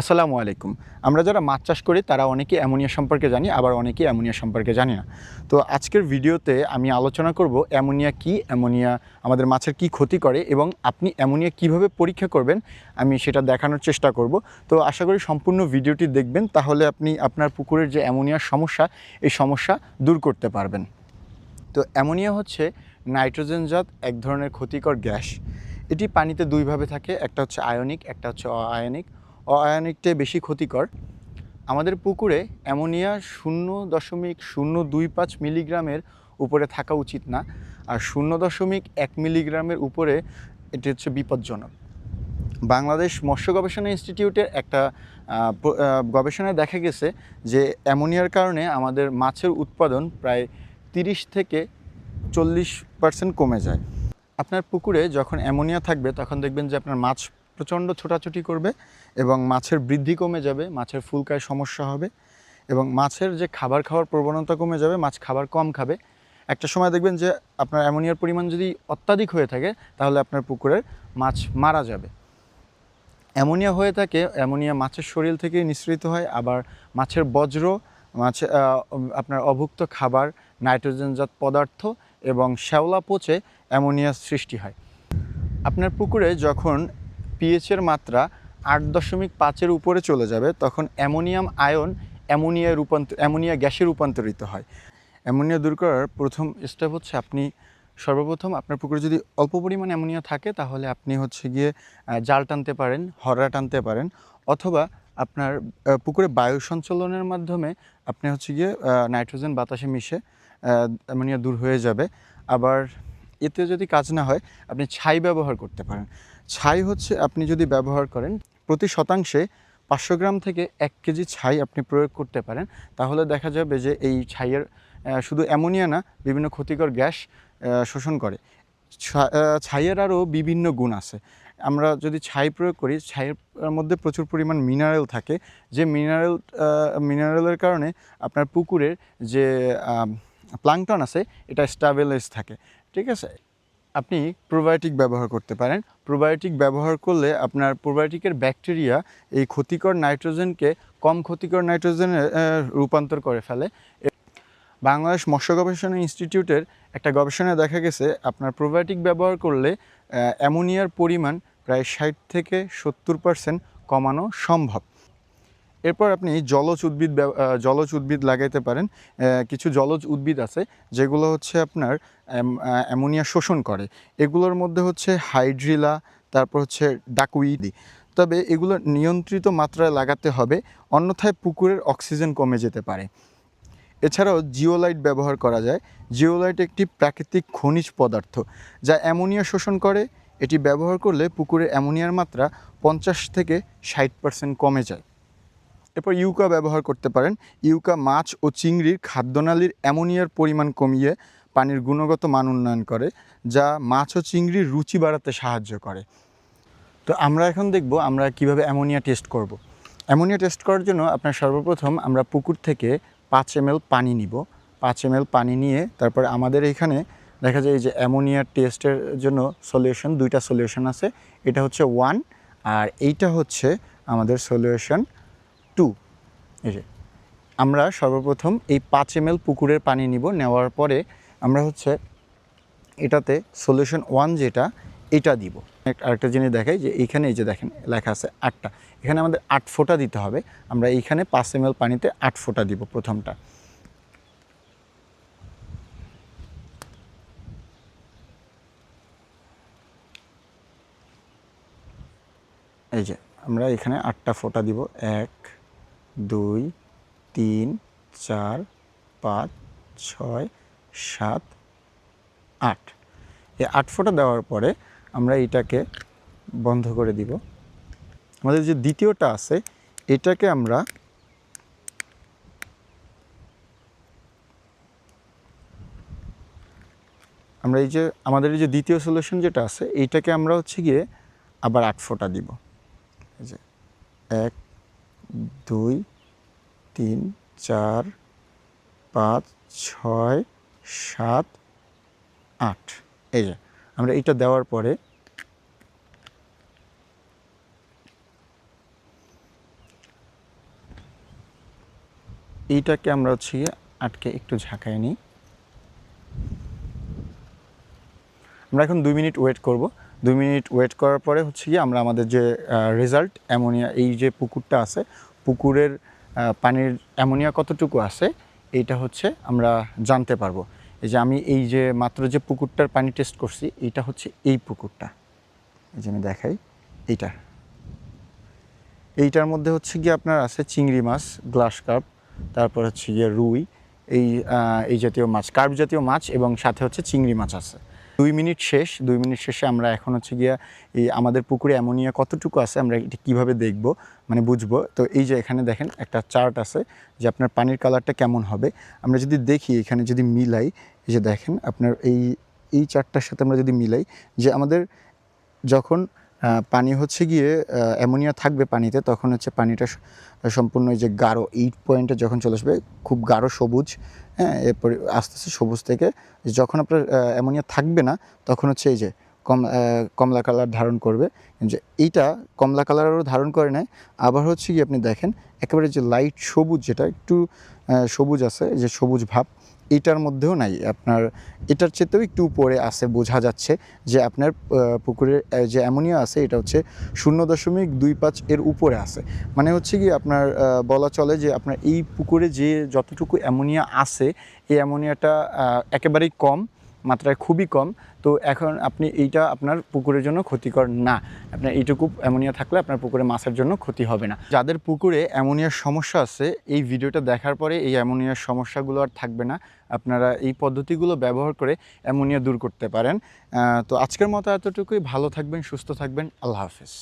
আসসালামু আলাইকুম। আমরা যারা মাছ চাষ করি, তারা অনেকে অ্যামোনিয়া সম্পর্কে জানি, আবার অনেকে অ্যামোনিয়া সম্পর্কে জানি না। তো আজকের ভিডিওতে আমি আলোচনা করব অ্যামোনিয়া কি, অ্যামোনিয়া আমাদের মাছের কি ক্ষতি করে এবং আপনি অ্যামোনিয়া কীভাবে পরীক্ষা করবেন, আমি সেটা দেখানোর চেষ্টা করব। তো আশা করি সম্পূর্ণ ভিডিওটি দেখবেন, তাহলে আপনি আপনার পুকুরের যে অ্যামোনিয়ার সমস্যা, এই সমস্যা দূর করতে পারবেন। তো অ্যামোনিয়া হচ্ছে নাইট্রোজেনজাত এক ধরনের ক্ষতিকর গ্যাস। এটি পানিতে দুইভাবে থাকে, একটা হচ্ছে আয়নিক, একটা হচ্ছে অআয়নিক। অআয়নিকটাই বেশি ক্ষতিকর। আমাদের পুকুরে অ্যামোনিয়া শূন্য দশমিক শূন্য দুই পাঁচ মিলিগ্রামের উপরে থাকা উচিত না। আর শূন্য দশমিক এক মিলিগ্রামের উপরে এটি হচ্ছে বিপজ্জনক। বাংলাদেশ মৎস্য গবেষণা ইনস্টিটিউটের একটা গবেষণায় দেখা গেছে যে অ্যামোনিয়ার কারণে আমাদের মাছের উৎপাদন প্রায় তিরিশ থেকে চল্লিশ পার্সেন্ট কমে যায়। আপনার পুকুরে যখন অ্যামোনিয়া থাকবে, তখন দেখবেন যে আপনার মাছ প্রচণ্ড ছোটাছুটি করবে এবং মাছের বৃদ্ধি কমে যাবে, মাছের ফুলকায় সমস্যা হবে এবং মাছের যে খাবার খাওয়ার প্রবণতা কমে যাবে, মাছ খাবার কম খাবে। একটা সময় দেখবেন যে আপনার অ্যামোনিয়ার পরিমাণ যদি অত্যাধিক হয়ে থাকে, তাহলে আপনার পুকুরের মাছ মারা যাবে। অ্যামোনিয়া হয়ে থাকে, অ্যামোনিয়া মাছের শরীর থেকে নিঃসৃত হয়, আবার মাছের বজ্র, মাছ আপনার অভুক্ত খাবার, নাইট্রোজেনজাত পদার্থ এবং শ্যাওলা পচে অ্যামোনিয়া সৃষ্টি হয়। আপনার পুকুরে যখন পিএইচের মাত্রা আট দশমিক পাঁচের উপরে চলে যাবে, তখন অ্যামোনিয়াম আয়ন অ্যামোনিয়া রূপান্তর অ্যামোনিয়া গ্যাসে রূপান্তরিত হয়। অ্যামোনিয়া দূর করার প্রথম স্টেপ হচ্ছে আপনি সর্বপ্রথম আপনার পুকুরে যদি অল্প পরিমাণ অ্যামোনিয়া থাকে, তাহলে আপনি হচ্ছে গিয়ে জাল টানতে পারেন, হররা টানতে পারেন, অথবা আপনার পুকুরে বায়ু সঞ্চালনের মাধ্যমে আপনি হচ্ছে গিয়ে নাইট্রোজেন বাতাসে মিশে অ্যামোনিয়া দূর হয়ে যাবে। আবার এতে যদি কাজ না হয়, আপনি ছাই ব্যবহার করতে পারেন। ছাই হচ্ছে আপনি যদি ব্যবহার করেন, প্রতি শতাংশে পাঁচশো গ্রাম থেকে এক কেজি ছাই আপনি প্রয়োগ করতে পারেন। তাহলে দেখা যাবে যে এই ছাইয়ের শুধু অ্যামোনিয়া না, বিভিন্ন ক্ষতিকর গ্যাস শোষণ করে। ছাইয়ের আরও বিভিন্ন গুণ আছে। আমরা যদি ছাই প্রয়োগ করি, ছাইয়ের মধ্যে প্রচুর পরিমাণ মিনারেল থাকে। যে মিনারেল মিনারেলের কারণে আপনার পুকুরের যে প্লাংটন আছে, এটা স্টাবেলাইজ থাকে। ঠিক আছে? আপনি প্রোবায়োটিক ব্যবহার করতে পারেন। প্রোবায়োটিক ব্যবহার করলে আপনার প্রোবায়োটিকের ব্যাকটেরিয়া এই ক্ষতিকর নাইট্রোজেনকে কম ক্ষতিকর নাইট্রোজেনে রূপান্তর করে ফেলে। বাংলাদেশ মৎস্য গবেষণা ইনস্টিটিউটের একটা গবেষণায় দেখা গেছে, আপনার প্রোবায়োটিক ব্যবহার করলে অ্যামোনিয়ার পরিমাণ প্রায় ষাট থেকে সত্তর পার্সেন্ট কমানো সম্ভব। এরপর আপনি জলজ উদ্ভিদ জলজ উদ্ভিদ লাগাইতে পারেন। কিছু জলজ উদ্ভিদ আছে যেগুলো হচ্ছে আপনার অ্যামোনিয়া শোষণ করে। এগুলোর মধ্যে হচ্ছে হাইড্রিলা, তারপর হচ্ছে ডাকুইডি তবে এগুলো নিয়ন্ত্রিত মাত্রায় লাগাতে হবে, অন্যথায় পুকুরের অক্সিজেন কমে যেতে পারে। এছাড়াও জিওলাইট ব্যবহার করা যায়। জিওলাইট একটি প্রাকৃতিক খনিজ পদার্থ যা অ্যামোনিয়া শোষণ করে। এটি ব্যবহার করলে পুকুরে অ্যামোনিয়ার মাত্রা পঞ্চাশ থেকে ষাট পার্সেন্ট কমে যায়। এরপর ইউকা ব্যবহার করতে পারেন। ইউকা মাছ ও চিংড়ির খাদ্যনালীর অ্যামোনিয়ার পরিমাণ কমিয়ে পানির গুণগত মান উন্নয়ন করে, যা মাছ ও চিংড়ির রুচি বাড়াতে সাহায্য করে। তো আমরা এখন দেখব আমরা কীভাবে অ্যামোনিয়া টেস্ট করব। অ্যামোনিয়া টেস্ট করার জন্য আপনার সর্বপ্রথম আমরা পুকুর থেকে পাঁচ এম পানি নিব। পাঁচ এম পানি নিয়ে তারপর আমাদের এখানে দেখা যায় যে অ্যামোনিয়া টেস্টের জন্য সলিউশন দুইটা সলিউশন আছে। এটা হচ্ছে ওয়ান আর এইটা হচ্ছে আমাদের সলিউশন টু। এই যে, আমরা সর্বপ্রথম এই পাঁচ এম পুকুরের পানি নিব, নেওয়ার পরে আমরা হচ্ছে এটাতে সলিউশন ওয়ান যেটা, এটা দিব। আরেকটা জিনিস দেখাই যে এইখানে এই যে দেখেন, লেখা আছে আটটা। এখানে আমাদের আট ফোঁটা দিতে হবে, আমরা এইখানে পাঁচ এম পানিতে আট ফোঁটা দিব প্রথমটা। এই যে, আমরা এখানে আটটা ফোঁটা দিব, এক দুই, তিন, চার, পাঁচ, ছয়, সাত, আট। এই আট ফোঁটা দেওয়ার পরে আমরা এটাকে বন্ধ করে দিব। আমাদের যে দ্বিতীয়টা আছে, এটাকে আমরা আমরা এই যে, আমাদের এই যে দ্বিতীয় সলিউশন যেটা আছে এইটাকে আমরা হচ্ছে গিয়ে আবার আট ফোঁটা দিব। এই যে, এক দুই, তিন, চার, পাঁচ, ছয়, সাত, আট। এই যে, আমরা এটা দেওয়ার পরে এইটাকে আমরা হচ্ছে আটকে একটু ঝাঁকায় নিই। আমরা এখন দুই মিনিট ওয়েট করব। দুই মিনিট ওয়েট করার পরে হচ্ছে গিয়ে আমরা আমাদের যে রেজাল্ট অ্যামোনিয়া এই যে পুকুরটা আছে, পুকুরের পানির অ্যামোনিয়া কতটুকু আছে এইটা হচ্ছে আমরা জানতে পারব। এই যে আমি এই যে মাত্র যে পুকুরটার পানি টেস্ট করছি এইটা হচ্ছে এই পুকুরটা। এই যে আমি দেখাই, এইটা। এইটার মধ্যে হচ্ছে গিয়ে আপনার আছে চিংড়ি মাছ, গ্লাস কার্প, তারপর হচ্ছে গিয়ে রুই, এই এই জাতীয় মাছ, কার্প জাতীয় মাছ এবং সাথে হচ্ছে চিংড়ি মাছ আছে। দুই মিনিট শেষ, দুই মিনিট শেষে আমরা এখন হচ্ছে গিয়া এই আমাদের পুকুরে অ্যামোনিয়া কতটুকু আছে আমরা এটা কীভাবে দেখব মানে বুঝব। তো এই যে এখানে দেখেন একটা চার্ট আছে যে আপনার পানির কালারটা কেমন হবে। আমরা যদি দেখি এখানে যদি মিলাই, এই যে দেখেন আপনার এই এই চার্টটার সাথে আমরা যদি মিলাই যে আমাদের যখন পানি হচ্ছে গিয়ে অ্যামোনিয়া থাকবে পানিতে, তখন হচ্ছে পানিটা সম্পূর্ণ যে গাঢ় এইট পয়েন্টে যখন চলে আসবে, খুব গাঢ় সবুজ হ্যাঁ এরপরে আস্তে আস্তে সবুজ থেকে, যখন আপনার অ্যামোনিয়া থাকবে না, তখন হচ্ছে এই যে কমলা কালার ধারণ করবে। যে এইটা কমলা কালারও ধারণ করে নেয়। আবার হচ্ছে কি আপনি দেখেন, একেবারে যে লাইট সবুজ যেটা, একটু সবুজ আছে যে সবুজ ভাব এইটার মধ্যেও নাই। আপনার, এটার চেয়েতেও একটু উপরে আছে, বোঝা যাচ্ছে যে আপনার পুকুরের যে অ্যামোনিয়া আছে, এটা হচ্ছে শূন্য দশমিক দুই পাঁচ এর উপরে আছে। মানে হচ্ছে কি আপনার বলা চলে যে আপনার এই পুকুরে যে যতটুকু অ্যামোনিয়া আছে, এই অ্যামোনিয়াটা একেবারেই কম। মাত্রায় খুবই কম। তো এখন আপনি এইটা আপনার পুকুরের জন্য ক্ষতিকর না। আপনার এইটুকু অ্যামোনিয়া থাকলে আপনার পুকুরে মাছের জন্য ক্ষতি হবে না। যাদের পুকুরে অ্যামোনিয়ার সমস্যা আছে, এই ভিডিওটা দেখার পরে এই অ্যামোনিয়ার সমস্যাগুলো আর থাকবে না। আপনারা এই পদ্ধতিগুলো ব্যবহার করে অ্যামোনিয়া দূর করতে পারেন। তো আজকের মতো এতটুকুই। ভালো থাকবেন, সুস্থ থাকবেন। আল্লাহ হাফেজ।